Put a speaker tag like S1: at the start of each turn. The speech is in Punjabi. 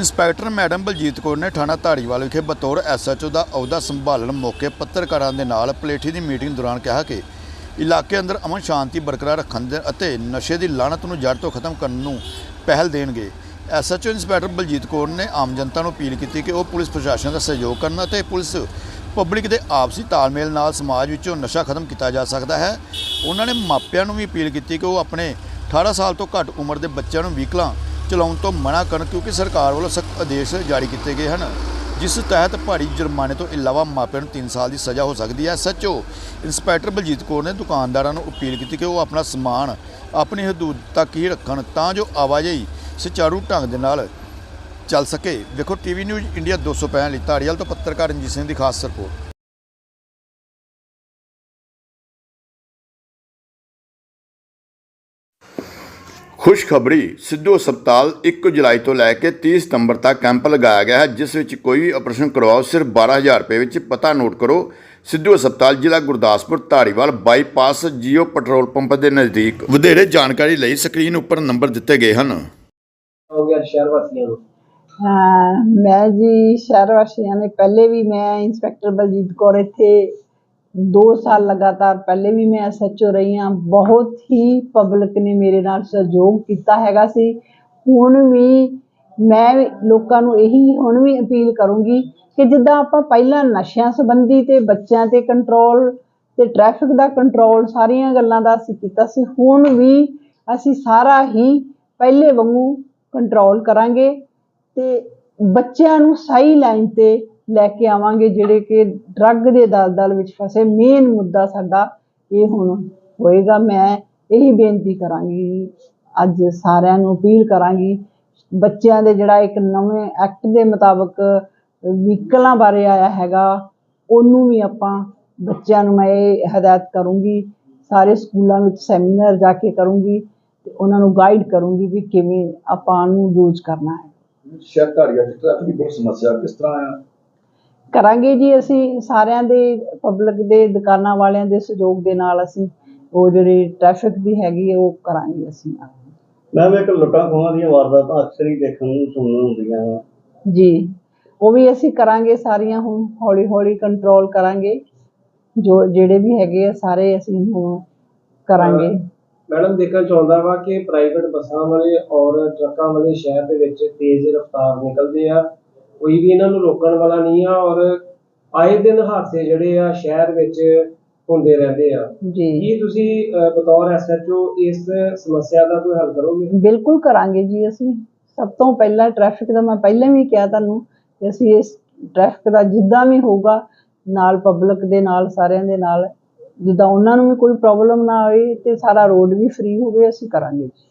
S1: ਇੰਸਪੈਕਟਰ ਮੈਡਮ ਬਲਜੀਤ ਕੌਰ ਨੇ ਥਾਣਾ ਧਾਰੀਵਾਲ ਵਿਖੇ ਬਤੌਰ ਐਸਐਚਓ ਦਾ ਅਹੁਦਾ ਸੰਭਾਲਣ ਮੌਕੇ ਪੱਤਰਕਾਰਾਂ ਦੇ ਨਾਲ ਪਲੇਠੀ ਦੀ ਮੀਟਿੰਗ ਦੌਰਾਨ ਕਿਹਾ ਕਿ ਇਲਾਕੇ ਅੰਦਰ ਅਮਨ ਸ਼ਾਂਤੀ ਬਰਕਰਾਰ ਰੱਖਣ ਦੇ ਅਤੇ ਨਸ਼ੇ ਦੀ ਲਾਹਨਤ ਨੂੰ ਜੜ ਤੋਂ ਖਤਮ ਕਰਨ ਨੂੰ ਪਹਿਲ ਦੇਣਗੇ। ਐਸਐਚਓ ਇੰਸਪੈਕਟਰ ਬਲਜੀਤ ਕੌਰ ਨੇ ਆਮ ਜਨਤਾ ਨੂੰ ਅਪੀਲ ਕੀਤੀ ਕਿ ਉਹ ਪੁਲਿਸ ਪ੍ਰਸ਼ਾਸਨ ਦਾ ਸਹਿਯੋਗ ਕਰਨ ਅਤੇ ਪੁਲਿਸ ਪਬਲਿਕ ਦੇ ਆਪਸੀ ਤਾਲਮੇਲ ਨਾਲ ਸਮਾਜ ਵਿੱਚੋਂ ਨਸ਼ਾ ਖਤਮ ਕੀਤਾ ਜਾ ਸਕਦਾ ਹੈ। ਉਹਨਾਂ ਨੇ ਮਾਪਿਆਂ ਨੂੰ ਵੀ ਅਪੀਲ ਕੀਤੀ ਕਿ ਉਹ ਆਪਣੇ 18 ਸਾਲ ਤੋਂ ਘੱਟ ਉਮਰ ਦੇ ਬੱਚਿਆਂ ਨੂੰ ਵਹੀਕਲਾਂ ਚਲਾਉਣ ਤੋਂ ਮਨਾ ਕਰਨ ਕਿਉਂਕਿ ਸਰਕਾਰ ਵੱਲੋਂ ਸਖਤ ਆਦੇਸ਼ ਜਾਰੀ ਕੀਤੇ ਗਏ ਹਨ। ਜਿਸ ਤਹਿਤ ਭਾਰੀ ਜੁਰਮਾਨੇ ਤੋਂ ਇਲਾਵਾ ਮਾਪਿਆਂ ਨੂੰ 3 ਸਾਲ ਦੀ ਸਜ਼ਾ ਹੋ ਸਕਦੀ ਹੈ। ਸੱਚੋ ਇੰਸਪੈਕਟਰ ਬਲਜੀਤ ਕੌਰ ਨੇ ਦੁਕਾਨਦਾਰਾਂ ਨੂੰ ਅਪੀਲ ਕੀਤੀ ਕਿ ਉਹ ਆਪਣਾ ਸਮਾਨ ਆਪਣੀ ਹਦੂਦ ਤੱਕ ਹੀ ਰੱਖਣ ਤਾਂ ਜੋ ਆਵਾਜਾਈ ਸੁਚਾਰੂ ਢੰਗ ਦੇ ਨਾਲ ਚੱਲ ਸਕੇ। ਵੇਖੋ, ਟੀਵੀ ਨਿਊਜ਼ ਇੰਡੀਆ 265 ਲਈ ਧਾਰੀਵਾਲ ਤੋਂ ਪੱਤਰਕਾਰ ਰਣਜੀਤ ਸਿੰਘ ਦੀ ਖਾਸ ਰਿਪੋਰਟ। ਖੁਸ਼ਖਬਰੀ ਸਿੱਧੂ ਹਸਪਤਾਲ 1 ਜੁਲਾਈ ਤੋਂ ਲੈ ਕੇ 30 ਸਤੰਬਰ ਤੱਕ ਕੈਂਪ ਲਗਾਇਆ ਗਿਆ ਹੈ ਜਿਸ ਵਿੱਚ ਕੋਈ ਵੀ ਆਪਰੇਸ਼ਨ ਕਰਵਾਓ ਸਿਰਫ 12000 ਰੁਪਏ ਵਿੱਚ ਪਤਾ ਨੋਟ ਕਰੋ। ਸਿੱਧੂ ਹਸਪਤਾਲ ਜ਼ਿਲ੍ਹਾ Gurdaspur Dhariwal bypass Jio petrol pump ਦੇ ਨਜ਼ਦੀਕ। ਵਧੇਰੇ ਜਾਣਕਾਰੀ ਲਈ ਸਕਰੀਨ ਉੱਪਰ ਨੰਬਰ ਦਿੱਤੇ ਗਏ ਹਨ।
S2: ਹੋ ਗਿਆ ਸ਼ਹਿਰ ਵਾਸੀਆਂ ਨੂੰ।
S3: ਹਾਂ ਮੈਂ ਜੀ ਸ਼ਹਿਰ ਵਾਸੀਆਂ ਨੇ ਪਹਿਲੇ ਵੀ ਮੈਂ ਇੰਸਪੈਕਟਰ ਬਲਜੀਤ ਕੌਰ ਇੱਥੇ 2 ਸਾਲ ਲਗਾਤਾਰ ਪਹਿਲੇ ਵੀ ਮੈਂ ਐਸਐਚਓ ਰਹੀ ਹਾਂ, ਬਹੁਤ ਹੀ ਪਬਲਿਕ ਨੇ ਮੇਰੇ ਨਾਲ ਸਹਿਯੋਗ ਕੀਤਾ ਹੈਗਾ ਸੀ। ਹੁਣ ਵੀ ਮੈਂ ਲੋਕਾਂ ਨੂੰ ਇਹੀ ਹੁਣ ਵੀ ਅਪੀਲ ਕਰੂੰਗੀ ਕਿ ਜਿੱਦਾਂ ਆਪਾਂ ਪਹਿਲਾਂ ਨਸ਼ਿਆਂ ਸੰਬੰਧੀ ਤੇ ਬੱਚਿਆਂ ਤੇ ਕੰਟਰੋਲ ਤੇ ਟ੍ਰੈਫਿਕ ਦਾ ਕੰਟਰੋਲ ਸਾਰੀਆਂ ਗੱਲਾਂ ਦਾ ਅਸੀਂ ਕੀਤਾ ਸੀ, ਹੁਣ ਵੀ ਅਸੀਂ ਸਾਰਾ ਹੀ ਪਹਿਲੇ ਵਾਂਗੂ ਕੰਟਰੋਲ ਕਰਾਂਗੇ ਤੇ ਬੱਚਿਆਂ ਨੂੰ ਸਹੀ ਲਾਈਨ ਤੇ ਲੈ ਕੇ ਆਵਾਂਗੇ, ਜਿਹੜੇ ਕਿ ਡਰੱਗ ਦੇ ਦਲਦਲ ਵਿੱਚ ਫਸੇ। ਮੇਨ ਮੁੱਦਾ ਸਾਡਾ ਇਹ ਹੁਣ ਹੋਏਗਾ। ਮੈਂ ਇਹੀ ਬੇਨਤੀ ਕਰਾਂਗੀ, ਅੱਜ ਸਾਰਿਆਂ ਨੂੰ ਅਪੀਲ ਕਰਾਂਗੀ, ਬੱਚਿਆਂ ਦੇ ਜਿਹੜਾ ਇੱਕ ਨਵੇਂ ਐਕਟ ਦੇ ਮੁਤਾਬਕ ਵਹੀਕਲਾਂ ਬਾਰੇ ਆਇਆ ਹੈਗਾ, ਉਹਨੂੰ ਵੀ ਆਪਾਂ ਬੱਚਿਆਂ ਨੂੰ ਮੈਂ ਇਹ ਹਦਾਇਤ ਕਰੂੰਗੀ, ਸਾਰੇ ਸਕੂਲਾਂ ਵਿੱਚ ਸੈਮੀਨਾਰ ਜਾ ਕੇ ਕਰੂੰਗੀ ਤੇ ਉਹਨਾਂ ਨੂੰ ਗਾਈਡ ਕਰੂੰਗੀ ਵੀ ਕਿਵੇਂ ਆਪਾਂ ਨੂੰ ਯੂਜ਼ ਕਰਨਾ ਹੈ।
S4: ਸ਼ਹਿਰ ਧਾਰੀਆ ਚ ਟ੍ਰੈਫਿਕ ਦੀ ਬਹੁਤ ਸਮੱਸਿਆ ਕਿਸ ਤਰ੍ਹਾਂ
S3: ਕਰਾਂਗੇ ਜੀ ਅਸੀਂ ਸਾਰਿਆਂ ਦੇ ਪਬਲਿਕ ਦੇ ਦੁਕਾਨਾਂ ਵਾਲਿਆਂ ਦੇ ਸਹਿਯੋਗ ਦੇ ਨਾਲ ਅਸੀਂ ਉਹ ਜਿਹੜੀ ਟ੍ਰੈਫਿਕ ਦੀ ਹੈਗੀ ਹੈ ਉਹ ਕਰਾਂਗੇ ਅਸੀਂ
S2: ਮੈਂ ਵੀ ਇੱਕ ਲੁੱਟਾਂ ਖੋਹਾਂ ਦੀਆਂ ਵਾਰਦਾਤਾਂ ਅਕਸਰ ਹੀ ਦੇਖਣ ਨੂੰ ਸੁਣਨ ਨੂੰ ਹੁੰਦੀਆਂ ਵਾ।
S3: ਜੀ ਉਹ ਵੀ ਅਸੀਂ ਕਰਾਂਗੇ ਸਾਰੀਆਂ ਹੁਣ ਹੌਲੀ ਹੌਲੀ ਕੰਟਰੋਲ ਕਰਾਂਗੇ। ਜੋ ਜਿਹੜੇ ਵੀ ਹੈਗੇ ਆ ਸਾਰੇ ਅਸੀਂ ਹੁਣ ਕਰਾਂਗੇ।
S5: ਮੈਡਮ ਦੇਖਣਾ ਚਾਹੁੰਦਾ ਵਾ ਕਿ ਪ੍ਰਾਈਵੇਟ ਬੱਸਾਂ ਵਾਲੇ ਔਰ ਟਰੱਕਾਂ ਵਾਲੇ ਸ਼ਹਿਰ ਦੇ ਵਿੱਚ ਤੇਜ਼ ਰਫ਼ਤਾਰ ਨਿਕਲਦੇ ਆ। ਕੋਈ ਵੀ ਇਹਨਾਂ ਨੂੰ ਰੋਕਣ ਵਾਲਾ ਨਹੀਂ ਆ ਔਰ ਆਏ ਦਿਨ ਹਾਦਸੇ ਜਿਹੜੇ ਆ ਸ਼ਹਿਰ ਵਿੱਚ ਹੁੰਦੇ ਰਹਿੰਦੇ ਆ।
S3: ਜੀ।
S5: ਕੀ ਤੁਸੀਂ ਅਹ, ਬਤੌਰ ਐਸਐਚਓ ਇਸ ਸਮੱਸਿਆ ਦਾ ਕੋਈ ਹੱਲ ਕਰੋਗੇ?
S3: ਬਿਲਕੁਲ ਕਰਾਂਗੇ ਜੀ ਅਸੀਂ। ਸਭ ਤੋਂ ਪਹਿਲਾਂ ਟ੍ਰੈਫਿਕ ਦਾ ਮੈਂ ਪਹਿਲਾਂ ਵੀ ਕਿਹਾ ਤੁਹਾਨੂੰ ਕਿ ਅਸੀਂ ਇਸ ਟ੍ਰੈਫਿਕ ਦਾ ਜਿੱਦਾਂ ਵੀ ਹੋਊਗਾ ਨਾਲ ਪਬਲਿਕ ਦੇ ਨਾਲ ਸਾਰਿਆਂ ਦੇ ਨਾਲ ਜਿੱਦਾਂ ਉਹਨਾਂ ਨੂੰ ਵੀ ਕੋਈ ਪ੍ਰੋਬਲਮ ਨਾ ਆਵੇ ਤੇ ਸਾਰਾ ਰੋਡ ਵੀ ਫ੍ਰੀ ਹੋਵੇ ਅਸੀਂ ਕਰਾਂਗੇ ਜੀ।